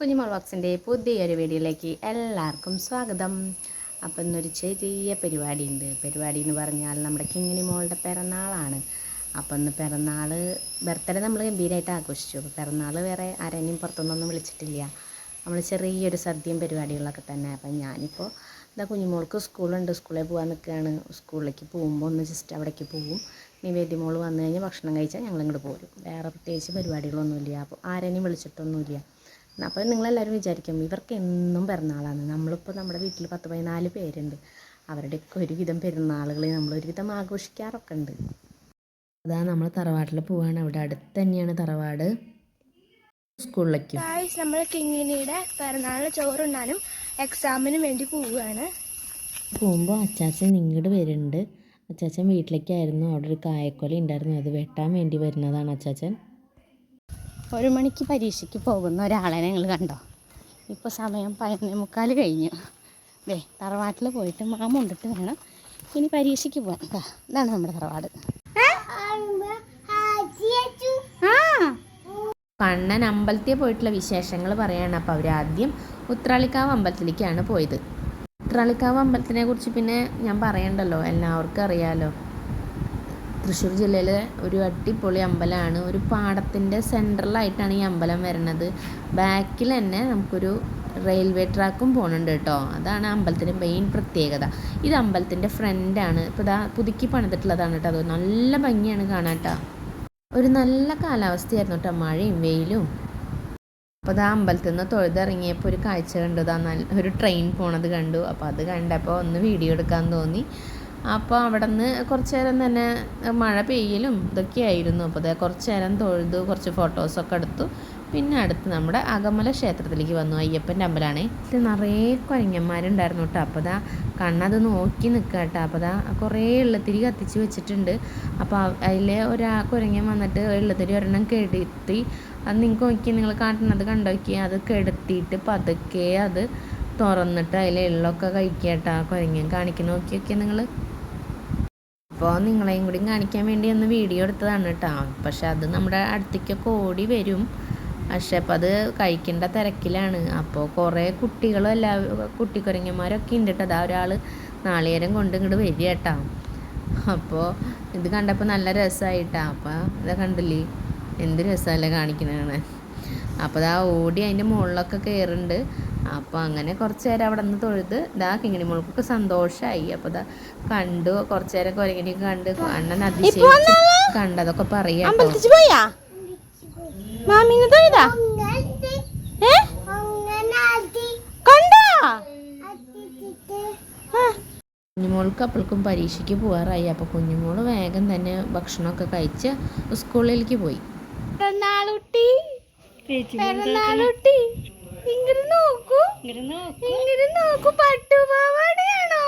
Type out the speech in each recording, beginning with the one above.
കുഞ്ഞുമോൾ ബോക്സിന്റെ പുതിയൊരു വീഡിയോയിലേക്ക് എല്ലാവർക്കും സ്വാഗതം. അപ്പം ഇന്നൊരു ചെറിയ പരിപാടി ഉണ്ട് പരിപാടി എന്ന് പറഞ്ഞാൽ നമ്മുടെ കിങ്ങിണി മോളുടെ പിറന്നാളാണ്. അപ്പം ഇന്ന് പിറന്നാൾ ബർത്ത്ഡേ നമ്മൾ ഗംഭീരമായിട്ട് ആഘോഷിച്ചു. പിറന്നാൾ വേറെ ആരെയും പുറത്തുനിന്നൊന്നും വിളിച്ചിട്ടില്ല. നമ്മൾ ചെറിയൊരു സദ്യയും പരിപാടികളൊക്കെ തന്നെ. അപ്പം ഞാനിപ്പോൾ എന്താ കുഞ്ഞുമോൾക്ക് സ്കൂളുണ്ട്. സ്കൂളിൽ പോകാൻ നിൽക്കുകയാണ് സ്കൂളിലേക്ക് പോകുമ്പോൾ ഒന്ന് ജസ്റ്റ് അവിടേക്ക് പോകും നിവേദ്യ മോൾ വന്നു കഴിഞ്ഞാൽ ഭക്ഷണം കഴിച്ചാൽ ഞങ്ങളിങ്ങോട്ട് പോരും. വേറെ പ്രത്യേകിച്ച് പരിപാടികളൊന്നുമില്ല. അപ്പോൾ ആരെയും വിളിച്ചിട്ടൊന്നുമില്ല. അപ്പോൾ നിങ്ങളെല്ലാവരും വിചാരിക്കും ഇവർക്ക് എന്നും പിറന്നാളാണ്. നമ്മളിപ്പോൾ നമ്മുടെ വീട്ടിൽ പത്ത് പതിനാല് പേരുണ്ട്. അവരുടെയൊക്കെ ഒരുവിധം പെരുന്നാളുകളെ നമ്മൾ ഒരുവിധം ആഘോഷിക്കാറൊക്കെ ഉണ്ട്. അതാ നമ്മൾ തറവാട്ടിൽ പോവാണ്. അവിടെ അടുത്ത് തന്നെയാണ് തറവാട്. സ്കൂളിലേക്ക്. നമ്മൾ കിങ്ങിനിയുടെ പിറന്നാളിന് ചോറുണ്ടാനും എക്സാമിന് വേണ്ടി പോവുകയാണ്. പോകുമ്പോൾ അച്ചാച്ചൻ ഇങ്ങോട്ട് വരുന്നുണ്ട്. അച്ചാച്ചൻ വീട്ടിലേക്കായിരുന്നു. അവിടെ ഒരു കായക്കൊല ഉണ്ടായിരുന്നു. അത് വെട്ടാൻ വേണ്ടി വരുന്നതാണ് അച്ചാച്ചൻ. ഒരു മണിക്ക് പരീക്ഷയ്ക്ക് പോകുന്ന ഒരാളെ ഞങ്ങൾ കണ്ടോ? ഇപ്പോൾ സമയം പതിനൊന്നേ മുക്കാൽ കഴിഞ്ഞു. ദേ തറവാട്ടിൽ പോയിട്ട് മാമ കൊണ്ടിട്ട് വേണം ഇനി പരീക്ഷയ്ക്ക് പോകാം കേട്ടോ ഇതാണ് നമ്മുടെ തറവാട്. കണ്ണൻ അമ്പലത്തിൽ പോയിട്ടുള്ള വിശേഷങ്ങൾ പറയാണ്. അപ്പോൾ ആദ്യം ഉത്രാളിക്കാവ് അമ്പലത്തിലേക്കാണ് പോയത്. ഉത്രാളിക്കാവ് അമ്പലത്തിനെ കുറിച്ച് പിന്നെ ഞാൻ പറയണ്ടല്ലോ? എല്ലാവർക്കും അറിയാലോ? തൃശ്ശൂർ ജില്ലയിലെ ഒരു അടിപൊളി അമ്പലമാണ്. ഒരു പാടത്തിന്റെ സെൻട്രലായിട്ടാണ് ഈ അമ്പലം വരുന്നത് ബാക്കിൽ തന്നെ നമുക്കൊരു റെയിൽവേ ട്രാക്കും പോകുന്നുണ്ട് കേട്ടോ. അതാണ് അമ്പലത്തിന്റെ മെയിൻ പ്രത്യേകത. ഇത് അമ്പലത്തിന്റെ ഫ്രണ്ടാണ് ഇപ്പോൾ ഇതാ പുതുക്കി പണിതിട്ടുള്ളതാണ് കേട്ടോ അത്. നല്ല ഭംഗിയാണ് കാണാൻ കേട്ടോ ഒരു നല്ല കാലാവസ്ഥയായിരുന്നു കേട്ടോ മഴയും വെയിലും. അപ്പോൾ അത് അമ്പലത്തിൽ നിന്ന് തൊഴുതിറങ്ങിയപ്പോൾ ഒരു കാഴ്ച കണ്ടു. അതാ നല്ല ഒരു ട്രെയിൻ പോണത് കണ്ടു. അപ്പോൾ അത് കണ്ടപ്പോൾ ഒന്ന് വീഡിയോ എടുക്കാൻ തോന്നി. അപ്പോൾ അവിടെ നിന്ന് കുറച്ച് നേരം തന്നെ മഴ പെയ്യലും ഇതൊക്കെ ആയിരുന്നു. അപ്പോൾ അതേ കുറച്ച് നേരം തൊഴുതു കുറച്ച് ഫോട്ടോസൊക്കെ എടുത്തു. പിന്നെ അടുത്ത് നമ്മുടെ അകമല ക്ഷേത്രത്തിലേക്ക് വന്നു. അയ്യപ്പന്റെ അമ്പലമാണേ. ഇത് നിറയെ കുരങ്ങന്മാരുണ്ടായിരുന്നു കേട്ടോ. അപ്പോൾ അതാ കണ്ണത് നോക്കി നിൽക്കുക കേട്ടോ. അപ്പോൾ അതാ കുറേ എള്ളത്തിരി കത്തിച്ച് വെച്ചിട്ടുണ്ട്. അപ്പോൾ അതിൽ ഒരാ കുരങ്ങൻ വന്നിട്ട് എള്ളത്തിരി ഒരെണ്ണം കെടുത്തി. അത് നിങ്ങൾക്ക് നോക്കി നിങ്ങൾ കാട്ടുന്നത് കണ്ടോക്കി അത് കെടുത്തിയിട്ട് പതുക്കെ അത് തുറന്നിട്ട് അതിൽ എള്ളൊക്കെ കഴിക്കട്ടാ കുരങ്ങൻ കാണിക്കുന്ന നോക്കിയൊക്കെ നിങ്ങൾ അപ്പോൾ നിങ്ങളെയും കൂടി കാണിക്കാൻ വേണ്ടി ഒന്ന് വീഡിയോ എടുത്തതാണ് കേട്ടോ. പക്ഷെ അത് നമ്മുടെ അടുത്തേക്കൊക്കെ ഓടി വരും. പക്ഷെ അപ്പം അത് കഴിക്കേണ്ട തിരക്കിലാണ്. അപ്പോൾ കുറേ കുട്ടികളും എല്ലാ കുട്ടിക്കുരങ്ങന്മാരൊക്കെ ഉണ്ട് കേട്ടോ. അതാ ഒരാൾ നാളികേരം കൊണ്ട് ഇങ്ങോട്ട് വരിക കേട്ടോ. അപ്പോൾ ഇത് കണ്ടപ്പോൾ നല്ല രസമായിട്ടാ അപ്പോൾ ഇതാ കണ്ടില്ലേ? എന്ത് രസമല്ലേ കാണിക്കുന്നതാണ് അപ്പോൾ അതാ ഓടി അതിന്റെ മുകളിലൊക്കെ കയറുന്നുണ്ട് അപ്പോൾ അങ്ങനെ കുറച്ച് നേരം അവിടെ നിന്ന് തൊഴുത് ഇതാ കിങ്ങിണി മോൾക്കൊക്കെ സന്തോഷമായി അപ്പോൾ ഇതാ കണ്ടു കുറച്ച് നേരം കുരങ്ങിനെയൊക്കെ കണ്ട് അണ്ണൻ അതിശയിച്ച്. കണ്ടതൊക്കെ പറയാം കുഞ്ഞുമോൾക്ക് അപ്പോൾക്കും പരീക്ഷയ്ക്ക് പോകാറായി അപ്പോൾ കുഞ്ഞുമോൾ വേഗം തന്നെ ഭക്ഷണമൊക്കെ കഴിച്ച് സ്കൂളിലേക്ക് പോയി. പെരുന്നാളുട്ടി പിറന്നാളുട്ടി ഇങ്ങനെ നോക്കൂ. ഇങ്ങനെ നോക്കൂ. പട്ടുപാവാടയാണോ?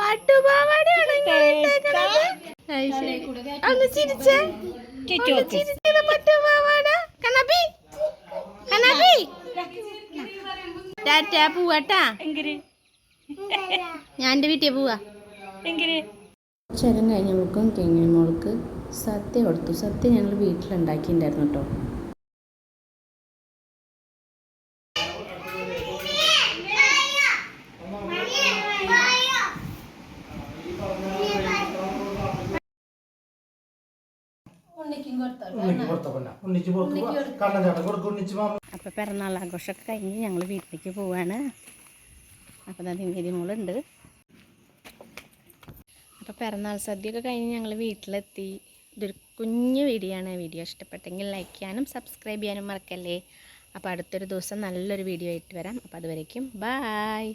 പട്ടുപാവാടയാണോ ഇങ്ങനെ ഇട്ടേക്കണത്? അത് ശരി. ഒന്ന് ചിരിച്ചേ. ഒന്ന് ചിരിച്ചേ പട്ടുപാവാട. കണ്ണാപ്പി. കണ്ണാപ്പി. ടാറ്റ പോവാട്ടാ ഞാൻ എന്റെ വീട്ടിൽ പോവാ. ഉച്ചരം കഴിഞ്ഞ മുക്കും കിങ്ങിണി മോൾക്ക് സദ്യ കൊടുത്തു. സദ്യ ഞങ്ങൾ വീട്ടിലുണ്ടാക്കിയിട്ടുണ്ടായിരുന്നു കേട്ടോ. അപ്പോൾ പിറന്നാൾ ആഘോഷമൊക്കെ കഴിഞ്ഞ് ഞങ്ങൾ വീട്ടിലേക്ക് പോവാണ്. അപ്പൊ നിവേദി മോളുണ്ട്. അപ്പൊ പിറന്നാൾ സദ്യയൊക്കെ കഴിഞ്ഞ് ഞങ്ങൾ വീട്ടിലെത്തി. ഇതൊരു കുഞ്ഞു വീഡിയോ ആണ് വീഡിയോ ഇഷ്ടപ്പെട്ടെങ്കിൽ ലൈക്ക് ചെയ്യാനും സബ്സ്ക്രൈബ് ചെയ്യാനും മറക്കല്ലേ? അപ്പോൾ അടുത്തൊരു ദിവസം നല്ലൊരു വീഡിയോ ആയിട്ട് വരാം. അപ്പോൾ അതുവരേക്കും ബായ്